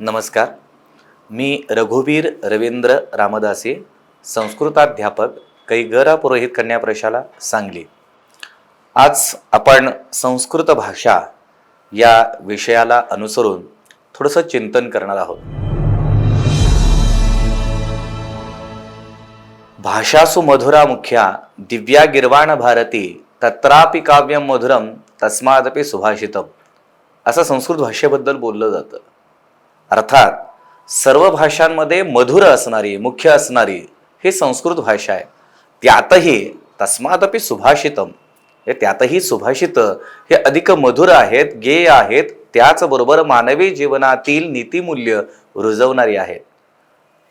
नमस्कार. मी रघुवीर रवींद्र रामदासे संस्कृताध्यापक कैगरा पुरोहित कन्या प्रशाला सांगली. आज आपण संस्कृत भाषा या विषयाला अनुसरून थोडंसं चिंतन करणार आहोत. भाषासु मधुरा मुख्या दिव्या गिर्वाण भारती तत्रापि काव्यम मधुरम तस्मादपि सुभाषितम असं संस्कृत भाषेबद्दल बोललं जातं. अर्थात सर्व भाषांमध्ये मधुर असणारी मुख्य असणारी ही संस्कृत भाषा आहे. त्यातही तस्मादपि सुभाषितम. हे त्यातही सुभाषित हे अधिक मधुर आहेत गेय आहेत त्याचबरोबर मानवी जीवनातील नीतिमूल्य रुजवणारी आहेत.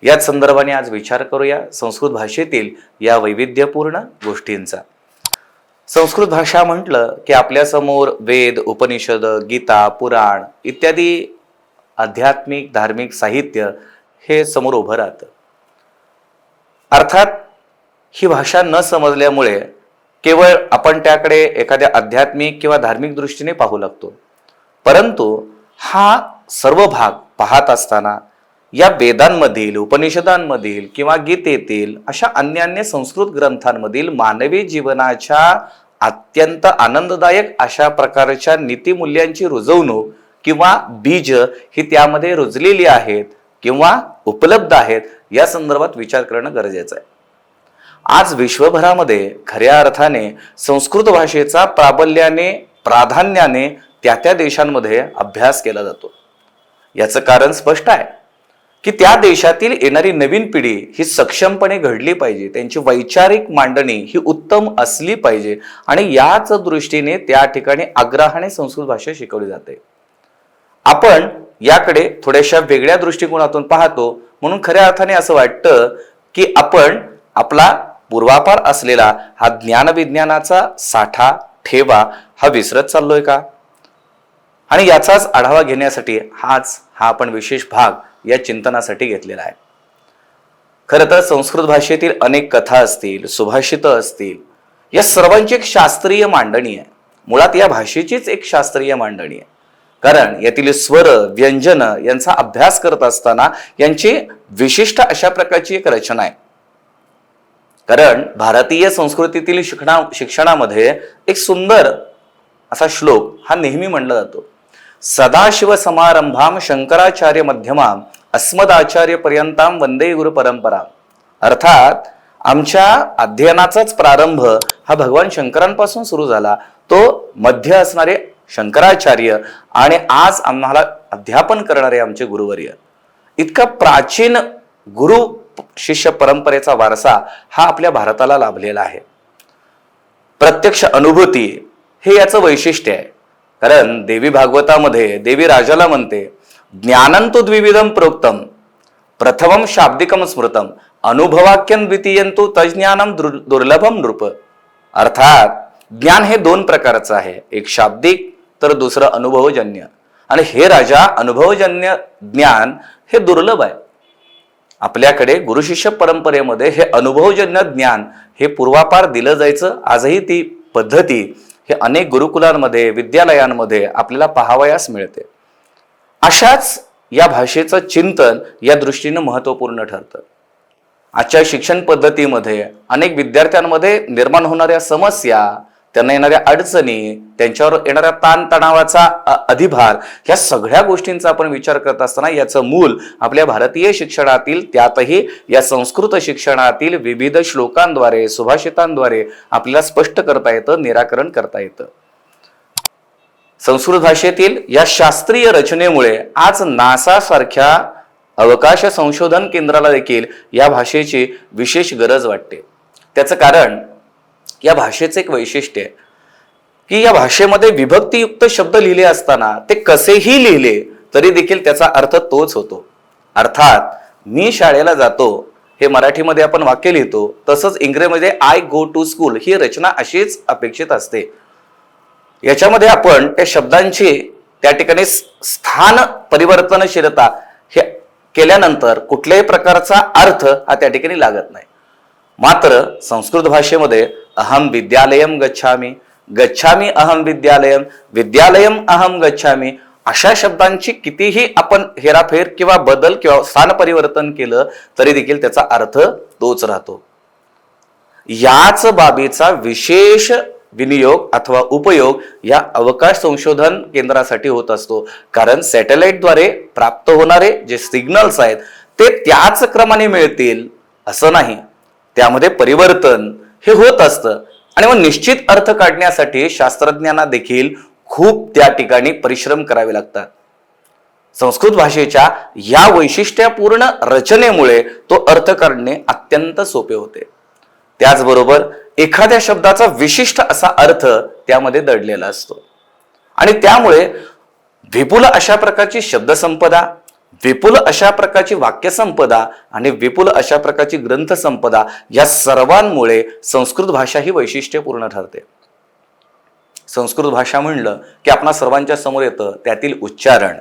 याच संदर्भाने आज विचार करूया संस्कृत भाषेतील या वैविध्यपूर्ण गोष्टींचा. संस्कृत भाषा म्हटलं की आपल्यासमोर वेद उपनिषद गीता पुराण इत्यादी आध्यात्मिक धार्मिक साहित्य हे समोर उभं राहतं. अर्थात ही भाषा न समजल्यामुळे केवळ आपण त्याकडे एखाद्या आध्यात्मिक किंवा धार्मिक दृष्टीने पाहू लागतो. परंतु हा सर्व भाग पाहत असताना या वेदांमधील उपनिषदांमधील किंवा गीतेतील अशा अन्य अन्य संस्कृत ग्रंथांमधील मानवी जीवनाच्या अत्यंत आनंददायक अशा प्रकारच्या नीतिमूल्यांची रुजवणूक किंवा बीज ही त्यामध्ये रुजलेली आहेत किंवा उपलब्ध आहेत या संदर्भात विचार करणं गरजेचं आहे. आज विश्वभरामध्ये खऱ्या अर्थाने संस्कृत भाषेचा प्राबल्याने प्राधान्याने त्या त्या देशांमध्ये अभ्यास केला जातो. याचं कारण स्पष्ट आहे की त्या देशातील येणारी नवीन पिढी ही सक्षमपणे घडली पाहिजे त्यांची वैचारिक मांडणी ही उत्तम असली पाहिजे आणि याच दृष्टीने त्या ठिकाणी आग्रहाने संस्कृत भाषा शिकवली जाते. आपण याकडे थोड्याशा वेगळ्या दृष्टिकोनातून पाहतो. म्हणून खऱ्या अर्थाने असं वाटतं की आपण आपला पूर्वापार असलेला हा ज्ञानविज्ञानाचा साठा ठेवा हा विसरत चाललोय का? आणि याचाच आढावा घेण्यासाठी हाच हा आपण विशेष भाग या चिंतनासाठी घेतलेला आहे. खरं तर संस्कृत भाषेतील अनेक कथा असतील सुभाषितं असतील या सर्वांची एक शास्त्रीय मांडणी आहे. मुळात या भाषेचीच एक शास्त्रीय मांडणी आहे. कारण यातील स्वर व्यंजन यांचा अभ्यास करत असताना यांची विशिष्ट अशा प्रकारची एक रचना आहे. कारण भारतीय संस्कृतीतील शिकणा शिक्षणामध्ये एक सुंदर असा श्लोक हा नेहमी म्हणला जातो. सदाशिव समारंभाम शंकराचार्य मध्यमा अस्मदाचार्य पर्यंताम वंदे गुरु परंपरा. अर्थात आमच्या अध्ययनाचाच प्रारंभ हा भगवान शंकरांपासून सुरू झाला. तो मध्य असणारे शंकराचार्य आणि आज आम्हाला अध्यापन करणारे आमचे गुरुवर्य. इतका प्राचीन गुरु शिष्य परंपरेचा वारसा हा आपल्या भारताला लाभलेला आहे. प्रत्यक्ष अनुभूती हे याचं वैशिष्ट्य आहे. कारण देवी भागवतामध्ये देवी राजाला म्हणते ज्ञानंतु द्विविधम प्रोक्तम प्रथमम शाब्दिकम स्मृतम अनुभवाक्यन द्वितीयंतु तज्ज्ञानम दुर् दुर्लभम नृप. अर्थात ज्ञान हे दोन प्रकारचं आहे. एक शाब्दिक तर दुसरं अनुभवजन्य. आणि हे राजा अनुभवजन्य ज्ञान हे दुर्लभ आहे. आपल्याकडे गुरुशिष्य परंपरेमध्ये हे अनुभवजन्य ज्ञान हे पूर्वापार दिलं जायचं. आजही ती पद्धती हे अनेक गुरुकुलांमध्ये विद्यालयांमध्ये आपल्याला पाहावयास मिळते. अशाच या भाषेचं चिंतन या दृष्टीनं महत्त्वपूर्ण ठरतं. आजच्या शिक्षण पद्धतीमध्ये अनेक विद्यार्थ्यांमध्ये निर्माण होणाऱ्या समस्या त्यांना येणाऱ्या अडचणी त्यांच्यावर येणाऱ्या ताणतणावाचा अधिभार ह्या सगळ्या गोष्टींचा आपण विचार करत असताना याचं मूल आपल्या भारतीय शिक्षणातील त्यातही या संस्कृत शिक्षणातील विविध श्लोकांद्वारे सुभाषितांद्वारे आपल्याला स्पष्ट करता येतं निराकरण करता येतं. संस्कृत भाषेतील या शास्त्रीय रचनेमुळे आज नासा सारख्या अवकाश संशोधन केंद्राला देखील या भाषेची विशेष गरज वाटते. त्याचं कारण या भाषेचं एक वैशिष्ट्य आहे. की या भाषेमध्ये विभक्तियुक्त शब्द लिहिले असताना ते कसेही लिहिले तरी देखील त्याचा अर्थ तोच होतो. अर्थात मी शाळेला जातो हे मराठीमध्ये आपण वाक्य लिहितो तसंच इंग्रजीमध्ये आय गो टू स्कूल ही रचना अशीच अपेक्षित असते. याच्यामध्ये आपण त्या शब्दांची त्या ठिकाणी स्थान परिवर्तनशीलता हे केल्यानंतर कुठल्याही प्रकारचा अर्थ हा त्या ठिकाणी लागत नाही. मात्र संस्कृत भाषेमध्ये अहम विद्यालयम गच्छामी गच्छामी अहम विद्यालयम विद्यालयम अहम गच्छामी अशा शब्दांची कितीही आपण हेराफेर किंवा बदल किंवा स्थान परिवर्तन केलं तरी देखील त्याचा अर्थ तोच राहतो. याच बाबीचा विशेष विनियोग अथवा उपयोग या अवकाश संशोधन केंद्रासाठी होत असतो. कारण सॅटेलाइटद्वारे प्राप्त होणारे जे सिग्नल्स आहेत ते त्याच क्रमाने मिळतील असं नाही. त्यामध्ये परिवर्तन हे होत असतं. आणि मग निश्चित अर्थ काढण्यासाठी शास्त्रज्ञांना देखील खूप त्या ठिकाणी परिश्रम करावे लागतात. संस्कृत भाषेच्या या वैशिष्ट्यपूर्ण रचनेमुळे तो अर्थ काढणे अत्यंत सोपे होते. त्याचबरोबर एखाद्या शब्दाचा विशिष्ट असा अर्थ त्यामध्ये दडलेला असतो. आणि त्यामुळे विपुल अशा प्रकारची शब्दसंपदा विपुल अशा प्रकारची वाक्यसंपदा आणि विपुल अशा प्रकारची ग्रंथसंपदा या सर्वांमुळे संस्कृत भाषा ही वैशिष्ट्यपूर्ण ठरते. संस्कृत भाषा म्हणलं की आपणा सर्वांच्या समोर येतं त्यातील उच्चारण.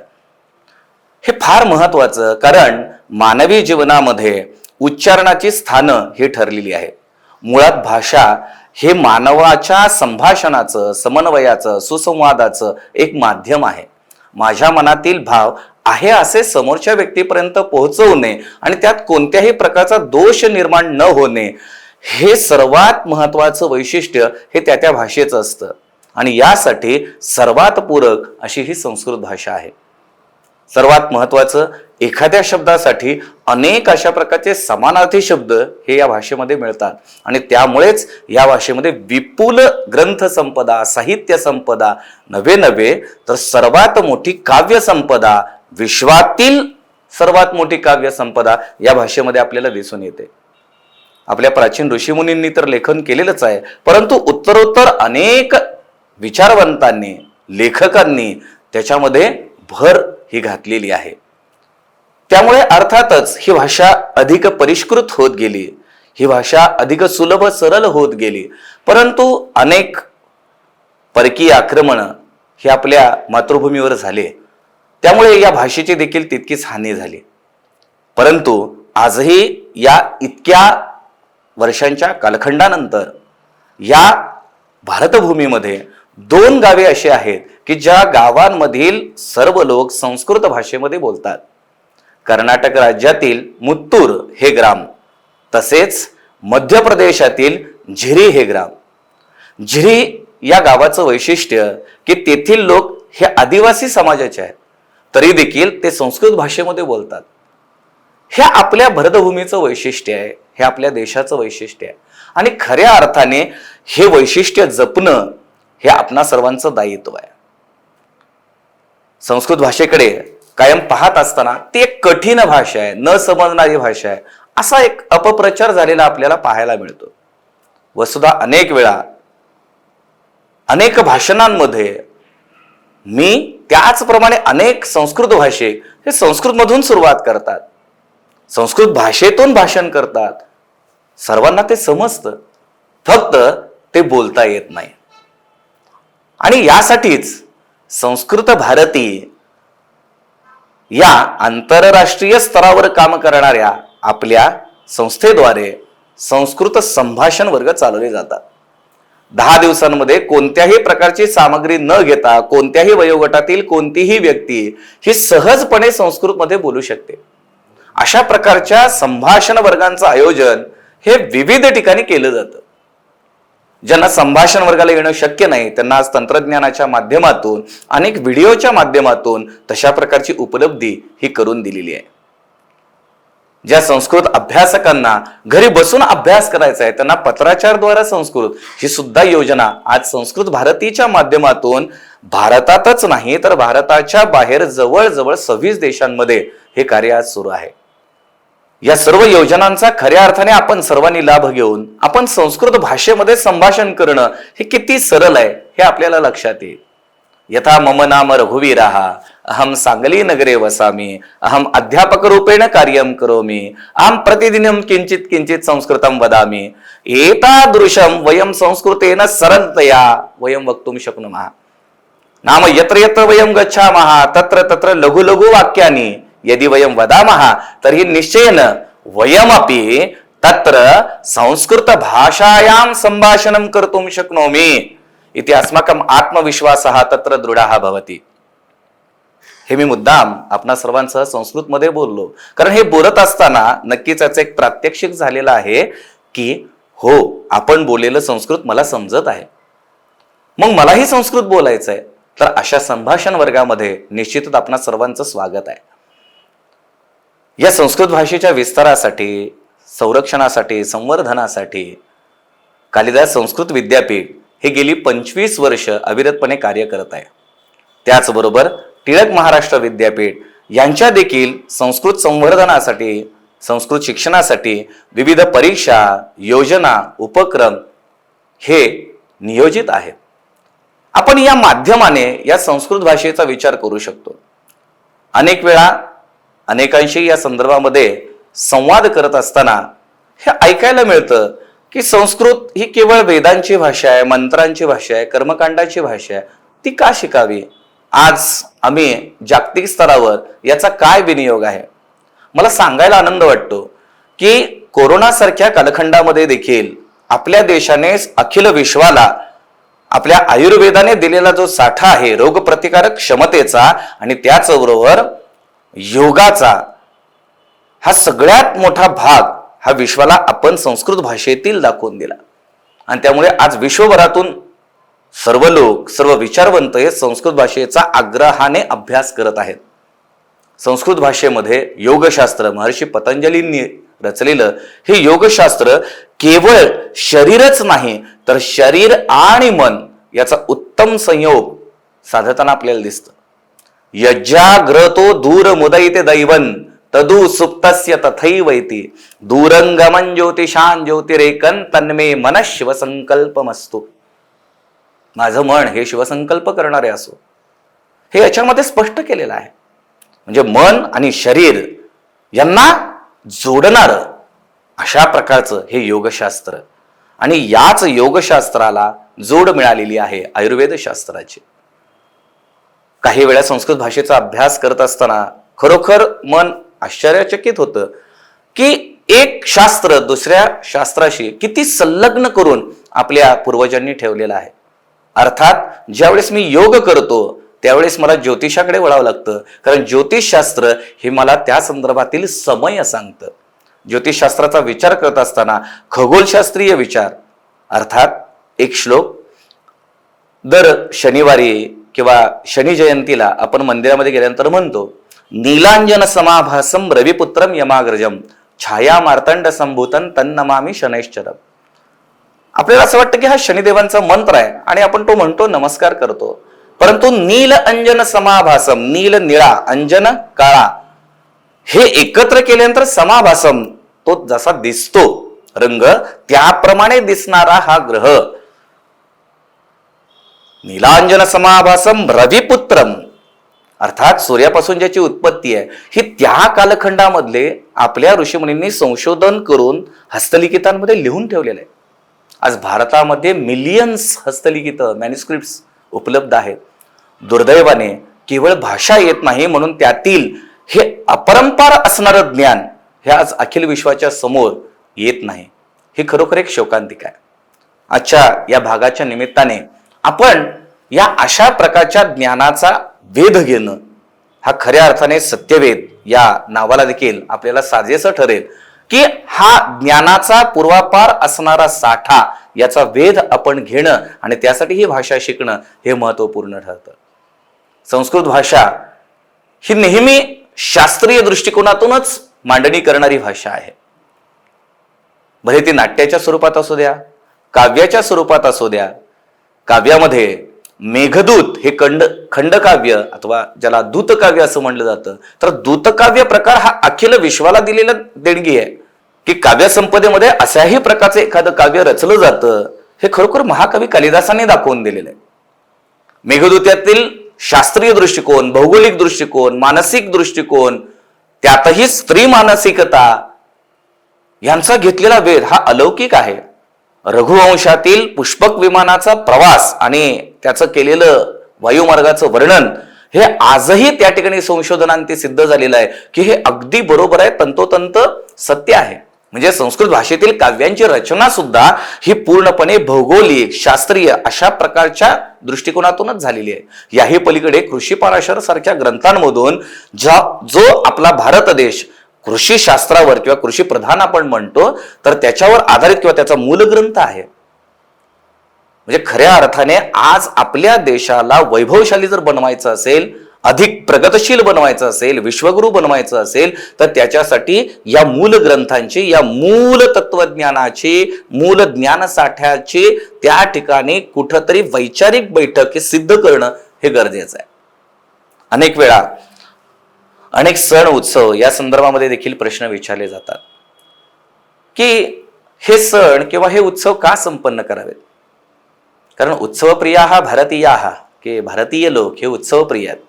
हे फार महत्वाचं कारण मानवी जीवनामध्ये उच्चारणाची स्थानं ही ठरलेली आहेत मुळात भाषा हे मानवाच्या संभाषणाचं समन्वयाचं सुसंवादाचं एक माध्यम आहे. माझ्या मनातील भाव आहे असे समोरच्या व्यक्तीपर्यंत पोहोचवणे आणि त्यात कोणत्याही प्रकारचा दोष निर्माण न होणे हे सर्वात महत्वाचं वैशिष्ट्य हे त्या त्या भाषेचं असतं. आणि यासाठी सर्वात पूरक अशी ही संस्कृत भाषा आहे. सर्वात महत्वाचं एखाद्या शब्दासाठी अनेक अशा प्रकारचे समानार्थी शब्द हे या भाषेमध्ये मिळतात. आणि त्यामुळेच या भाषेमध्ये विपुल ग्रंथ संपदा साहित्य संपदा नवे नवे तर सर्वात मोठी काव्य संपदा विश्वातील सर्वात मोठी काव्य संपदा या भाषेमध्ये आपल्याला दिसून येते. आपल्या प्राचीन ऋषीमुनींनी तर लेखन केलेलंच आहे परंतु उत्तरोत्तर अनेक विचारवंतांनी लेखकांनी त्याच्यामध्ये भर ही घातलेली आहे. त्यामुळे अर्थातच ही भाषा अधिक परिष्कृत होत गेली ही भाषा अधिक सुलभ सरळ होत गेली परंतु अनेक परकीय आक्रमण ही आपल्या मातृभूमीवर झाले. त्यामुळे या भाषेची देखील तितकीच हानी झाली. परंतु आजही या इतक्या वर्षांच्या कालखंडानंतर या भारतभूमीमध्ये दोन गावे अशी आहेत की ज्या गावांमधील सर्व लोक संस्कृत भाषेमध्ये बोलतात. कर्नाटक राज्यातील मुत्तूर हे ग्राम तसेच मध्य प्रदेशातील झिरी हे ग्राम. झिरी या गावाचं वैशिष्ट्य की तेथील लोक हे आदिवासी समाजाचे आहेत. तरी देखील ते संस्कृत भाषेमध्ये बोलतात. हे आपल्या भरतभूमीचं वैशिष्ट्य आहे हे आपल्या देशाचं वैशिष्ट्य आहे. आणि खऱ्या अर्थाने हे वैशिष्ट्य जपणं हे आपणा सर्वांचं दायित्व आहे. संस्कृत भाषेकडे कायम पाहत असताना ती एक कठीण भाषा आहे न समजणारी भाषा आहे असा एक अपप्रचार झालेला आपल्याला पाहायला मिळतो. वसुधा अनेक वेळा अनेक भाषणांमध्ये मी त्याचप्रमाणे अनेक संस्कृत भाषे हे संस्कृतमधून सुरुवात करतात. संस्कृत भाषेतून भाषण करतात. सर्वांना ते समजतं. फक्त ते बोलता येत नाही. आणि यासाठीच संस्कृत भारती या आंतरराष्ट्रीय स्तरावर काम करणाऱ्या आपल्या संस्थेद्वारे संस्कृत संभाषण वर्ग चालवले जातात. दहा दिवसांमध्ये कोणत्याही प्रकारची सामग्री न घेता कोणत्याही वयोगटातील कोणतीही व्यक्ती ही सहजपणे संस्कृतमध्ये बोलू शकते. अशा प्रकारच्या संभाषण वर्गांचं आयोजन हे विविध ठिकाणी केलं जातं. ज्यांना संभाषण वर्गाला येणं शक्य नाही त्यांना आज तंत्रज्ञानाच्या माध्यमातून अनेक व्हिडिओच्या माध्यमातून तशा प्रकारची उपलब्धी ही करून दिलेली आहे. ज्या संस्कृत अभ्यासकांना घरी बसून अभ्यास करायचा आहे त्यांना पत्राचारद्वारा संस्कृत ही सुद्धा योजना आज संस्कृत भारतीच्या माध्यमातून भारतातच नाही तर भारताच्या बाहेर जवळजवळ सव्वीस देशांमध्ये हे कार्य आज सुरू आहे. या सर्व योजनांचा खऱ्या अर्थाने आपण सर्वांनी लाभ घेऊन आपण संस्कृत भाषेमध्ये संभाषण करणं हे किती सरळ आहे हे आपल्याला लक्षात येईल. यथा मम नाम रघुवीराः। अहम सांगली नगरे वसामि। अहम अध्यापक रूपेण कार्यं करोमि। अहम प्रतिदिनं किंचित किंचित संस्कृतं वदामि। एतादृशं वयं संस्कृतेन सरलतया वयं वक्तुं शक्नुमः। नाम यत्र यत्र वयं गच्छामः तत्र तत्र लघु लघु वाक्यानि यदि वयं वदामः तर्हि निश्चयेन वयमपि तत्र संस्कृत भाषायां सम्भाषणं कर्तुं शक्नोमि। इति अस्माकम् आत्मविश्वासः तत्र दृढः भवति। हे मी मुद्दाम आपणा सर्वांसह संस्कृतमध्ये बोललो। कारण हे बोलत असताना नक्कीच याचं एक प्रात्यक्षिक झालेलं आहे की हो आपण बोललेलं संस्कृत मला समजत आहे. मग मलाही संस्कृत बोलायचं आहे. तर अशा संभाषण वर्गामध्ये निश्चितच आपणा सर्वांचं स्वागत आहे. या संस्कृत भाषेच्या विस्तारासाठी संरक्षणासाठी संवर्धनासाठी कालिदास संस्कृत विद्यापीठ हे गेली पंचवीस वर्ष अविरतपणे कार्य करत आहे. त्याचबरोबर टिळक महाराष्ट्र विद्यापीठ यांच्या देखील संस्कृत संवर्धनासाठी संस्कृत शिक्षणासाठी विविध परीक्षा योजना उपक्रम हे नियोजित आहेत आपण या माध्यमाने या संस्कृत भाषेचा विचार करू शकतो. अनेक वेळा अनेकांशी या संदर्भामध्ये संवाद करत असताना हे ऐकायला मिळतं की संस्कृत ही केवळ वेदांची भाषा आहे मंत्रांची भाषा आहे कर्मकांडाची भाषा आहे ती का शिकावी? आज आम्ही जागतिक स्तरावर याचा काय विनियोग आहे? मला सांगायला आनंद वाटतो की कोरोनासारख्या कालखंडामध्ये देखील आपल्या देशाने अखिल विश्वाला आपल्या आयुर्वेदाने दिलेला जो साठा आहे रोगप्रतिकारक क्षमतेचा आणि त्याचबरोबर योगाचा हा सगळ्यात मोठा भाग हा विश्वाला आपण संस्कृत भाषेतील दाखवून दिला. आणि त्यामुळे आज विश्वभरातून सर्व लोक सर्व विचारवंत हे संस्कृत भाषेचा आग्रहाने अभ्यास करत आहेत. संस्कृत भाषेमध्ये योगशास्त्र महर्षी पतंजलींनी रचलेलं हे योगशास्त्र केवळ शरीरच नाही तर शरीर आणि मन याचा उत्तम संयोग साधताना आपल्याला दिसतं. यज्जाग्रतो दूर मुदयते दैवन तदु सुप्तस्य तथैवैती. दूरंगमन ज्योतिषान ज्योतिरेकन तन्मे मन शिवसंकल्पमस्तु माझं मन हे शिवसंकल्प करणारे असो. हे याच्यामध्ये स्पष्ट केलेलं आहे. म्हणजे मन आणि शरीर यांना जोडणार अशा प्रकारचं हे योगशास्त्र. आणि याच योगशास्त्राला जोड मिळालेली आहे आयुर्वेद शास्त्राची. काही वेळा संस्कृत भाषेचा अभ्यास करत असताना खरोखर मन आश्चर्यचकित होतं की एक शास्त्र दुसऱ्या शास्त्राशी किती संलग्न करून आपल्या पूर्वजांनी ठेवलेलं आहे. अर्थात ज्यावेळेस मी योग करतो त्यावेळेस मला ज्योतिषाकडे वळावं लागतं. कारण ज्योतिषशास्त्र हे मला त्या संदर्भातील समय सांगतं. ज्योतिषशास्त्राचा विचार करत असताना खगोलशास्त्रीय विचार अर्थात एक श्लोक दर शनिवारी किंवा शनी जयंतीला आपण मंदिरामध्ये गेल्यानंतर म्हणतो नीलांजन समाभासम रविपुत्रम यमाग्रजम छाया मार्तंड संभूतन तन्नमामी शनैश्चरम आपल्याला असं वाटतं की हा शनिदेवांचा मंत्र आहे आणि आपण तो म्हणतो नमस्कार करतो. परंतु नील अंजन समाभासम नील निळा अंजन काळा हे एकत्र केल्यानंतर समाभासम तो जसा दिसतो रंग त्याप्रमाणे दिसणारा हा ग्रह. नीलांजन समाभासम रविपुत्रम. अर्थात सूर्यापासून ज्याची उत्पत्ती आहे ही त्या कालखंडामधले आपल्या ऋषीमुनींनी संशोधन करून हस्तलिखितांमध्ये लिहून ठेवलेलं आहे. आज भारतामध्ये मिलियन्स हस्तलिखित मॅन्युस्क्रिप्ट उपलब्ध आहेत. दुर्दैवाने केवळ भाषा येत नाही म्हणून त्यातील हे अपरंपार असणारं ज्ञान हे आज अखिल विश्वाच्या समोर येत नाही. हे खरोखर एक शोकांतिक आहे. आजच्या या भागाच्या निमित्ताने आपण या अशा प्रकारच्या ज्ञानाचा वेध घेणं हा खऱ्या अर्थाने सत्यवेद या नावाला देखील आपल्याला साजेसं ठरेल की हा ज्ञानाचा पूर्वापार असणारा साठा याचा वेध आपण घेणं आणि त्यासाठी ही भाषा शिकणं हे महत्त्वपूर्ण ठरतं. संस्कृत भाषा ही नेहमी शास्त्रीय दृष्टिकोनातूनच मांडणी करणारी भाषा आहे. भले ती नाट्याच्या स्वरूपात असू द्या काव्याच्या स्वरूपात असू द्या काव्यामध्ये मेघदूत हे खंड खंडकाव्य अथवा ज्याला दूतकाव्य असं म्हणलं जातं तर दूतकाव्य प्रकार हा अखिल विश्वाला दिलेला देणगी आहे. की काव्यसंपदेमध्ये अशाही प्रकारचं एखादं काव्य रचलं जातं हे खरोखर महाकवी कालिदासाने दाखवून दिलेलं आहे. मेघदूत्यातील शास्त्रीय दृष्टिकोन भौगोलिक दृष्टिकोन मानसिक दृष्टिकोन त्यातही स्त्री मानसिकता यांचा घेतलेला वेध हा अलौकिक आहे. रघुवंशातील पुष्पक विमानाचा प्रवास आणि त्याचं केलेलं वायुमार्गाचं वर्णन हे आजही त्या ठिकाणी संशोधनांती सिद्ध झालेलं आहे की हे अगदी बरोबर आहे तंतोतंत सत्य आहे. म्हणजे संस्कृत भाषेतील काव्यांची रचना सुद्धा ही पूर्णपणे भौगोलिक शास्त्रीय अशा प्रकारच्या दृष्टिकोनातूनच झालेली आहे. याही पलीकडे कृषी पाराशर सारख्या ग्रंथांमधून ज्या जो आपला भारत देश कृषी शास्त्रावर किंवा कृषी प्रधान आपण म्हणतो तर त्याच्यावर आधारित किंवा त्याचा मूल ग्रंथ आहे. म्हणजे खऱ्या अर्थाने आज आपल्या देशाला वैभवशाली जर बनवायचं असेल अधिक प्रगतशील बनवायचं असेल विश्वगुरू बनवायचं असेल तर त्याच्यासाठी या मूल ग्रंथांची या मूल तत्वज्ञानाची मूल ज्ञानसाठ्याची त्या ठिकाणी कुठंतरी वैचारिक बैठक हे सिद्ध करणं हे गरजेचं आहे. अनेक वेळा अनेक सण उत्सव या संदर्भामध्ये देखील प्रश्न विचारले जातात. की हे सण किंवा हे उत्सव का संपन्न करावेत? कारण उत्सवप्रिया हा भारतीय हा की भारतीय लोक हे उत्सवप्रिय आहेत.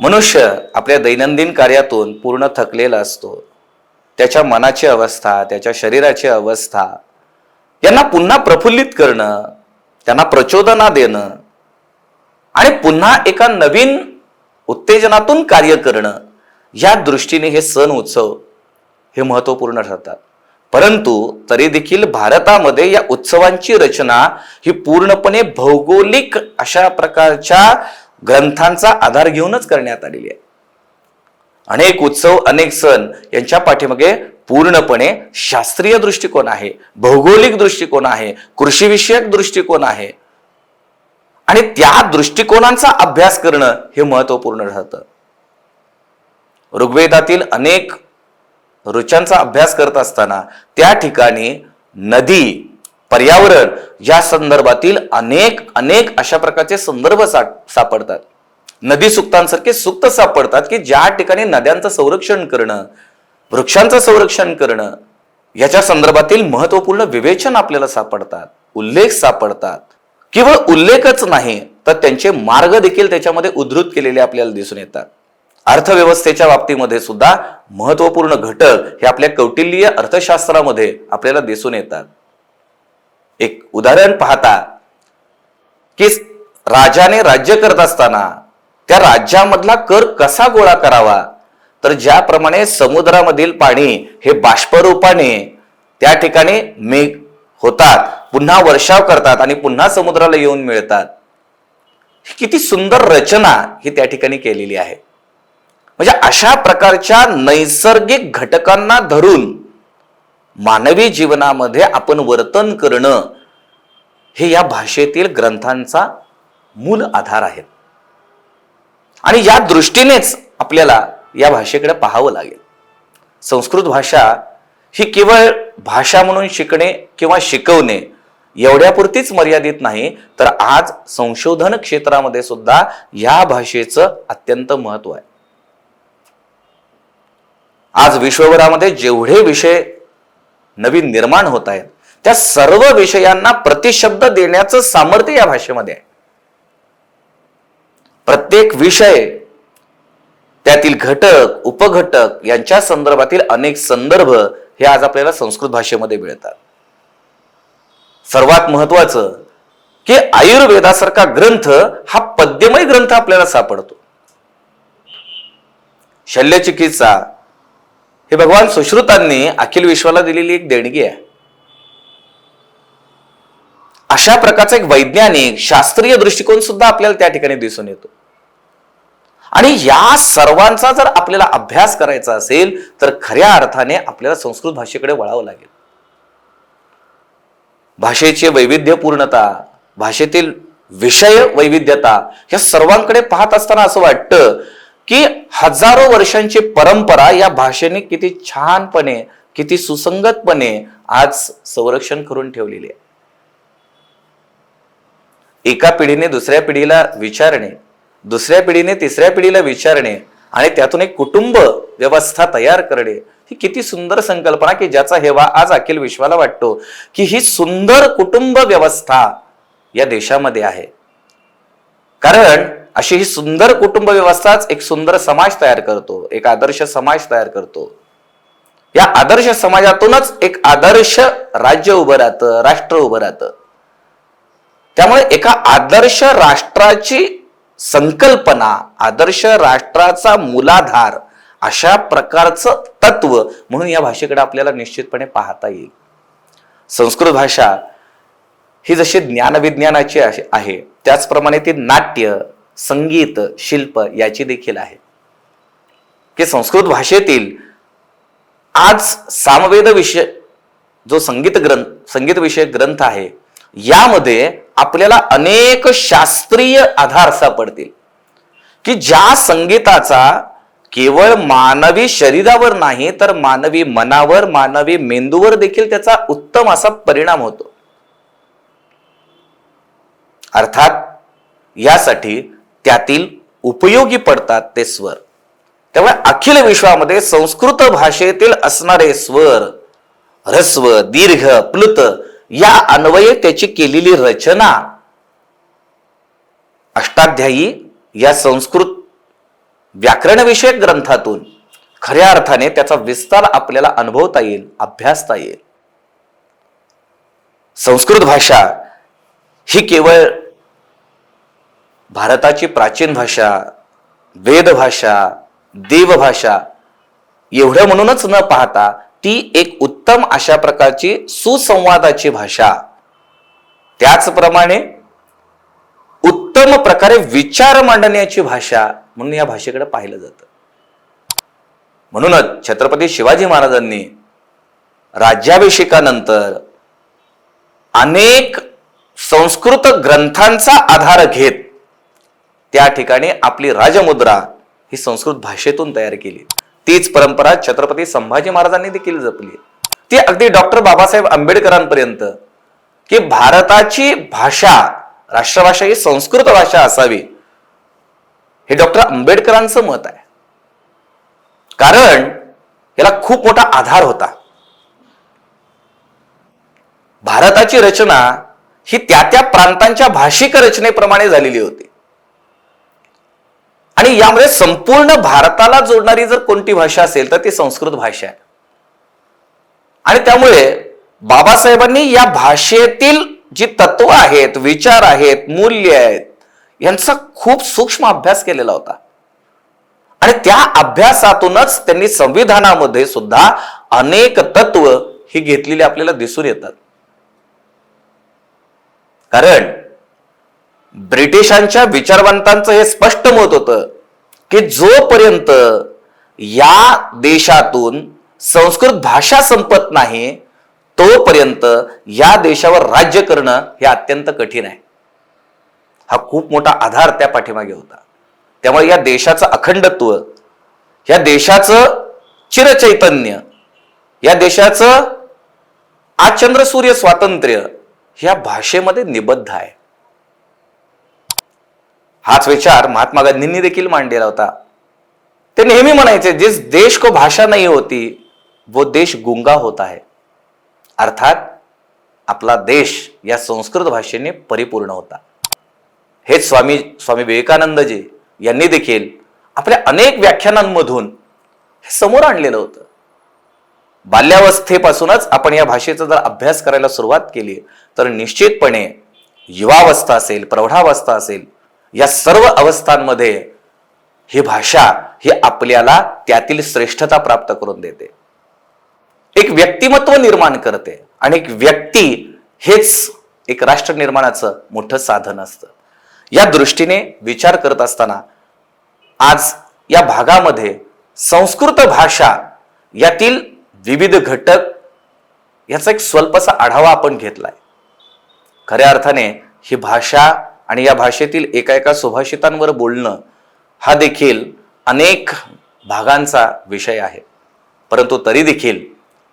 मनुष्य आपल्या दैनंदिन कार्यातून पूर्ण थकलेला असतो. त्याच्या मनाची अवस्था त्याच्या शरीराची अवस्था यांना पुन्हा प्रफुल्लित करणं त्यांना प्रचोदना देणं आणि पुन्हा एका नवीन उत्तेजनातून कार्य करणं या दृष्टीने हे सण उत्सव हे महत्त्वपूर्ण ठरतात. परंतु तरी देखील भारतामध्ये या उत्सवांची रचना ही पूर्णपणे भौगोलिक अशा प्रकारच्या ग्रंथांचा आधार घेऊनच करण्यात आलेली आहे. अनेक उत्सव अनेक सण यांच्या पाठीमागे पूर्णपणे शास्त्रीय दृष्टिकोन आहे भौगोलिक दृष्टिकोन आहे कृषीविषयक दृष्टिकोन आहे. आणि त्या दृष्टिकोनांचा अभ्यास करणं हे महत्त्वपूर्ण ठरतं. ऋग्वेदातील अनेक ऋचांचा अभ्यास करत असताना त्या ठिकाणी नदी पर्यावरण या संदर्भातील अनेक अनेक अशा प्रकारचे संदर्भ सा सापडतात. नदी सुक्तांसारखे सुक्त सापडतात की ज्या ठिकाणी नद्यांचं संरक्षण करणं वृक्षांचं संरक्षण करणं याच्या संदर्भातील महत्त्वपूर्ण विवेचन आपल्याला सापडतात उल्लेख सापडतात. केवळ उल्लेखच नाही तर त्यांचे मार्ग देखील त्याच्यामध्ये उद्धृत केलेले आपल्याला दिसून येतात. अर्थव्यवस्थेच्या बाबतीमध्ये सुद्धा महत्त्वपूर्ण घटक हे आपल्या कौटिल्य अर्थशास्त्रामध्ये आपल्याला दिसून येतात. एक उदाहरण पाहता की राजाने राज्य करत असताना त्या राज्यामधला कर कसा गोळा करावा? तर ज्याप्रमाणे समुद्रामधील पाणी हे बाष्परूपाने त्या ठिकाणी मेघ होतात पुन्हा वर्षाव करतात आणि पुन्हा समुद्राला येऊन मिळतात. किती सुंदर रचना ही त्या ठिकाणी केलेली आहे. म्हणजे अशा प्रकारच्या नैसर्गिक घटकांना धरून मानवी जीवनामध्ये आपण वर्तन करणं हे या भाषेतील ग्रंथांचा मूल आधार आहे. आणि या दृष्टीनेच आपल्याला या भाषेकडे पाहावं लागेल. संस्कृत भाषा ही केवळ भाषा म्हणून शिकणे किंवा शिकवणे एवढ्यापुरतीच मर्यादित नाही तर आज संशोधन क्षेत्रामध्ये सुद्धा या भाषेचं अत्यंत महत्त्व आहे. आज विश्वभरामध्ये जेवढे विषय नवीन निर्माण होत आहेत त्या सर्व विषयांना प्रतिशब्द देण्याचं सामर्थ्य या भाषेमध्ये आहे. प्रत्येक विषय त्यातील घटक उपघटक यांच्या संदर्भातील अनेक संदर्भ हे आज आपल्याला संस्कृत भाषेमध्ये मिळतात. सर्वात महत्वाचं की आयुर्वेदासारखा ग्रंथ हा पद्यमय ग्रंथ आपल्याला सापडतो. शल्यचिकित्सा हे भगवान सुश्रुतांनी अखिल विश्वाला दिलेली एक देणगी आहे. अशा प्रकारचा एक वैज्ञानिक शास्त्रीय दृष्टिकोन सुद्धा आपल्याला त्या ठिकाणी दिसून येतो. आणि या सर्वांचा जर आपल्याला अभ्यास करायचा असेल तर खऱ्या अर्थाने आपल्याला संस्कृत भाषेकडे वळावं लागेल. भाषेची वैविध्यपूर्णता भाषेतील विषय वैविध्यता या सर्वांकडे पाहत असताना असं वाटतं की हजारो वर्षांची परंपरा या भाषेने किती छानपणे किती सुसंगतपणे आज संरक्षण करून ठेवलेली आहे. एका पिढीने दुसऱ्या पिढीला विचारणे दुसऱ्या पिढीने तिसऱ्या पिढीला विचारणे आणि त्यातून एक कुटुंब व्यवस्था तयार करणे ही किती सुंदर संकल्पना की ज्याचा हेवा आज अखिल विश्वाला वाटतो की ही सुंदर कुटुंब व्यवस्था या देशामध्ये आहे. कारण अशी ही सुंदर कुटुंब व्यवस्थाच एक सुंदर समाज तयार करतो एक आदर्श समाज तयार करतो. या आदर्श समाजातूनच एक आदर्श राज्य उभं राहतं राष्ट्र उभं राहतं. त्यामुळे एका आदर्श राष्ट्राची संकल्पना आदर्श राष्ट्राचा मूलाधार अशा प्रकारचं तत्व म्हणून या भाषेकडे आपल्याला निश्चितपणे पाहता येईल. संस्कृत भाषा ही जशी ज्ञानविज्ञानाची आहे आहे, त्याचप्रमाणे ती नाट्य संगीत शिल्प याची देखील आहे. की संस्कृत भाषेतील आज सामवेद विषय जो संगीत ग्रंथ संगीत विषयक ग्रंथ आहे यामध्ये आपल्याला अनेक शास्त्रीय आधार सापडतील की ज्या संगीताचा केवळ मानवी शरीरावर नाही तर मानवी मनावर मानवी मेंदूवर देखील त्याचा उत्तम असा परिणाम होतो. अर्थात यासाठी त्यातील उपयोगी पडतात ते स्वर. त्यामुळे अखिल विश्वामध्ये संस्कृत भाषेतील असणारे स्वर ह्रस्व दीर्घ प्लुत या अन्वये त्याची केलेली रचना. अष्टाध्यायी या संस्कृत व्याकरणविषयक ग्रंथातून खऱ्या अर्थाने त्याचा विस्तार आपल्याला अनुभवता येईल अभ्यासता येईल. संस्कृत भाषा ही केवळ भारताची प्राचीन भाषा वेद भाषा देवभाषा एवढं म्हणूनच न पाहता ती एक उत्तम अशा प्रकारची सुसंवादाची भाषा. त्याचप्रमाणे उत्तम प्रकारे विचार मांडण्याची भाषा म्हणून या भाषेकडे पाहिलं जातं. म्हणूनच छत्रपती शिवाजी महाराजांनी राज्याभिषेकानंतर अनेक संस्कृत ग्रंथांचा आधार घेत त्या ठिकाणी आपली राजमुद्रा ही संस्कृत भाषेतून तयार केली. तीच परंपरा छत्रपती संभाजी महाराजांनी देखील जपली. ती अगदी डॉक्टर बाबासाहेब आंबेडकरांपर्यंत. की भारताची भाषा राष्ट्रभाषा ही संस्कृत भाषा असावी हे डॉक्टर आंबेडकरांचं मत आहे. कारण याला खूप मोठा आधार होता. भारताची रचना ही त्या त्या प्रांतांच्या भाषिक रचनेप्रमाणे झालेली होती. आणि यामध्ये संपूर्ण भारताला जोडणारी जर कोणती भाषा असेल तर ती संस्कृत भाषा आहे. आणि त्यामुळे बाबासाहेबांनी या भाषेतील जी तत्व आहेत विचार आहेत मूल्य आहेत यांचा खूप सूक्ष्म अभ्यास केलेला होता. आणि त्या अभ्यासातूनच त्यांनी संविधानामध्ये सुद्धा अनेक तत्व ही घेतलेली आपल्याला दिसून येतात. कारण ब्रिटिशांच्या विचारवंतांचं हे स्पष्ट मत होतं की जोपर्यंत या देशातून संस्कृत भाषा संपत नाही तोपर्यंत या देशावर राज्य करणं हे अत्यंत कठीण आहे. हा खूप मोठा आधार त्या पाठीमागे होता. त्यामुळे या देशाचं अखंडत्व या देशाचं चिरचैतन्य या देशाचं आचंद्र सूर्य स्वातंत्र्य ह्या भाषेमध्ये निबद्ध आहे. हाच विचार महात्मा गांधींनी देखील मांडलेला होता. ते नेहमी म्हणायचे जिस देश को भाषा नाही होती वो देश गुंगा होता है. अर्थात आपला देश या संस्कृत भाषेने परिपूर्ण होता. हेच स्वामी स्वामी विवेकानंदजी यांनी देखील आपल्या अनेक व्याख्यानांमधून हे समोर आणलेलं होतं. बाल्यावस्थेपासूनच आपण या भाषेचा जर अभ्यास करायला सुरुवात केली तर निश्चितपणे युवावस्था असेल प्रौढावस्था असेल या सर्व अवस्थांमध्ये ही भाषा ही आपल्याला त्यातील श्रेष्ठता प्राप्त करून देते. एक व्यक्तिमत्व निर्माण करते आणि एक व्यक्ती हेच एक राष्ट्र निर्माणाचं मोठं साधन असतं. या दृष्टीने विचार करत असताना आज या भागामध्ये संस्कृत भाषा यातील विविध घटक याचा एक स्वल्पसा आढावा आपण घेतलाय. खऱ्या अर्थाने ही भाषा आणि या भाषेतील एका एका सुभाषितांवर बोलणं हा देखील अनेक भागांचा विषय आहे. परंतु तरी देखील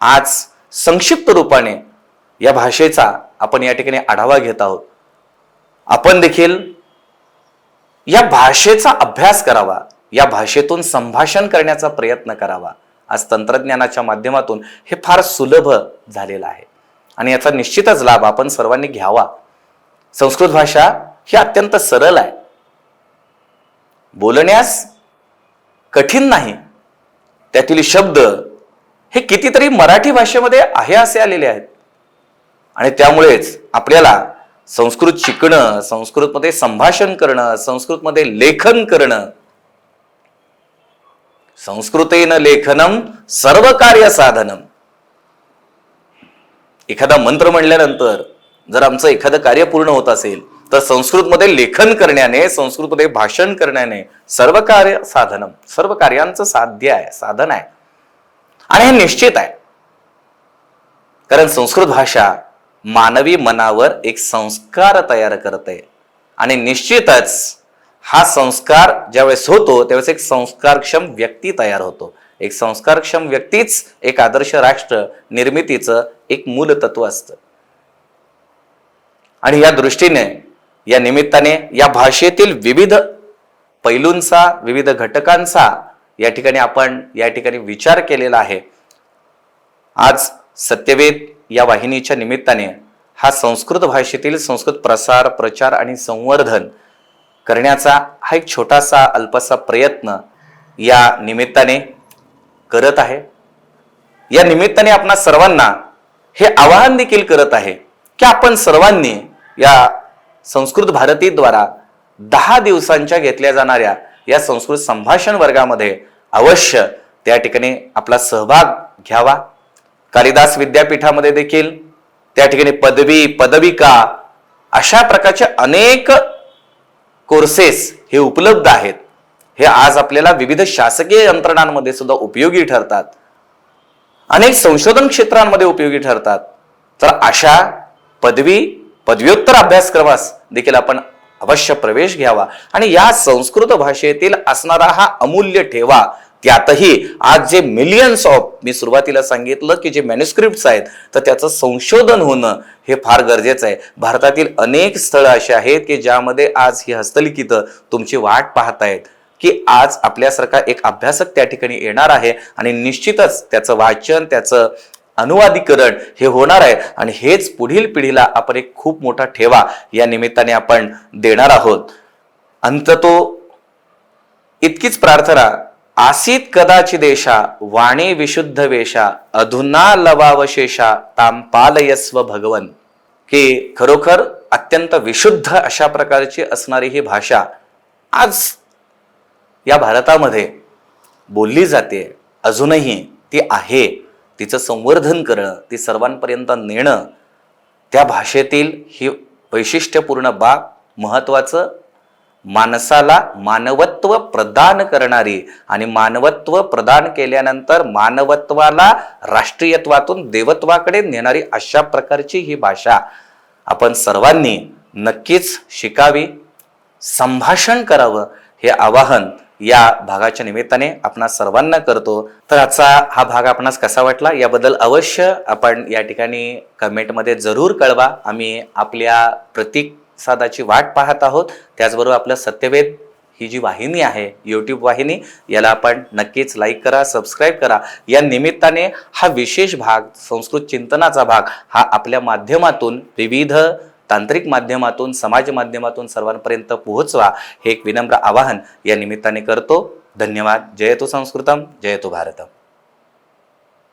आज संक्षिप्त रूपाने या भाषेचा आपण या ठिकाणी आढावा घेत आहोत. आपण देखील या भाषेचा अभ्यास करावा या भाषेतून संभाषण करण्याचा प्रयत्न करावा आज तंत्रज्ञानाच्या माध्यमातून हे फार सुलभ झालेलं आहे. आणि याचा निश्चितच लाभ आपण सर्वांनी घ्यावा. संस्कृत भाषा हे अत्यंत सरळ आहे. बोलण्यास कठीण नाही. त्यातील शब्द हे कितीतरी मराठी भाषेमध्ये आहे असे आलेले आहेत. आणि त्यामुळेच आपल्याला संस्कृत शिकणं संस्कृतमध्ये संभाषण करणं संस्कृतमध्ये लेखन करणं संस्कृतेन लेखनम सर्व कार्य साधनम एखादा मंत्र म्हणल्यानंतर जर आमचं एखादं कार्य पूर्ण होत असेल तर संस्कृतमध्ये लेखन करण्याने संस्कृतमध्ये भाषण करण्याने सर्व कार्य साधन सर्व कार्यांचं साध्य आहे साधन आहे. आणि हे निश्चित आहे. कारण संस्कृत भाषा मानवी मनावर एक संस्कार तयार करते. आणि निश्चितच हा संस्कार ज्यावेळेस होतो त्यावेळेस एक संस्कारक्षम व्यक्ती तयार होतो. एक संस्कारक्षम व्यक्तीच एक आदर्श राष्ट्र निर्मितीचं एक मूल तत्व असतं. आणि या दृष्टीने या निमित्ताने या भाषेतील विविध पैलूंचा विविध घटकांचा या ठिकाणी आपण या ठिकाणी विचार केलेला आहे. आज सत्यवेद या वाहिनीच्या निमित्ताने हा संस्कृत भाषेतील संस्कृत प्रसार प्रचार आणि संवर्धन करण्याचा हा एक छोटासा अल्पसा प्रयत्न या निमित्ताने करत आहे. या निमित्ताने आपणा सर्वांना हे आवाहन देखील करत आहे की आपण सर्वांनी या संस्कृत भारतीद्वारा दहा दिवसांच्या घेतल्या जाणाऱ्या या संस्कृत संभाषण वर्गामध्ये अवश्य त्या ठिकाणी आपला सहभाग घ्यावा. कालिदास विद्यापीठामध्ये देखील त्या ठिकाणी पदवी पदविका अशा प्रकारचे अनेक कोर्सेस हे उपलब्ध आहेत. हे आज आपल्याला विविध शासकीय यंत्रणांमध्ये सुद्धा उपयोगी ठरतात. अनेक संशोधन क्षेत्रांमध्ये उपयोगी ठरतात. तर अशा पदवी पदव्युत्तर अभ्यासक्रमास देखील आपण अवश्य प्रवेश घ्यावा. आणि या संस्कृत भाषेतील असणारा हा अमूल्य ठेवा त्यातही आज जे मिलियन्स ऑफ मी सुरुवातीला सांगितलं की जे मॅन्युस्क्रिप्ट आहेत तर त्याचं संशोधन होणं हे फार गरजेचं आहे. भारतातील अनेक स्थळं अशी आहेत की ज्यामध्ये आज ही हस्तलिखित तुमची वाट पाहतायत की आज आपल्यासारखा एक अभ्यासक त्या ठिकाणी येणार आहे आणि निश्चितच त्याचं वाचन त्याचं अनुवादीकरण हे होणार आहे. आणि हेच पुढील पिढीला आपण एक खूप मोठा ठेवा. या निमित्ताने आपण देणार आहोत. अंततो इतकीच प्रार्थना. आसीत कदाचित देशा वाणी विशुद्ध वेशा अधुना लवावशेषा ताम पालयस्व भगवन. की खरोखर अत्यंत विशुद्ध अशा प्रकारची असणारी ही भाषा आज या भारतामध्ये बोलली जाते. अजूनही ती आहे. तिचं संवर्धन करणं ती सर्वांपर्यंत नेणं त्या भाषेतील ही वैशिष्ट्यपूर्ण बाब महत्त्वाचं माणसाला मानवत्व प्रदान करणारी आणि मानवत्व प्रदान केल्यानंतर मानवत्वाला राष्ट्रीयत्वातून देवत्वाकडे नेणारी अशा प्रकारची ही भाषा आपण सर्वांनी नक्कीच शिकावी संभाषण करावं हे आवाहन या भागाच्या निमित्ताने आपण सर्वांना करतो. तर आजचा हा भाग आपणास कसा वाटला याबद्दल अवश्य आपण या ठिकाणी कमेंटमध्ये जरूर कळवा. आम्ही आपल्या प्रतिसादाची वाट पाहत आहोत. त्याचबरोबर आपलं सत्यवेद ही जी वाहिनी आहे यूट्यूब वाहिनी याला आपण नक्कीच लाईक करा सबस्क्राईब करा. या निमित्ताने हा विशेष भाग संस्कृत चिंतनाचा भाग हा आपल्या माध्यमातून विविध तांत्रिक माध्यमातून समाज माध्यमातून सर्वांपर्यंत पोहोचवा हे एक विनम्र आवाहन या निमित्ताने करतो. धन्यवाद. जयतो संस्कृतम. जयतो भारतम.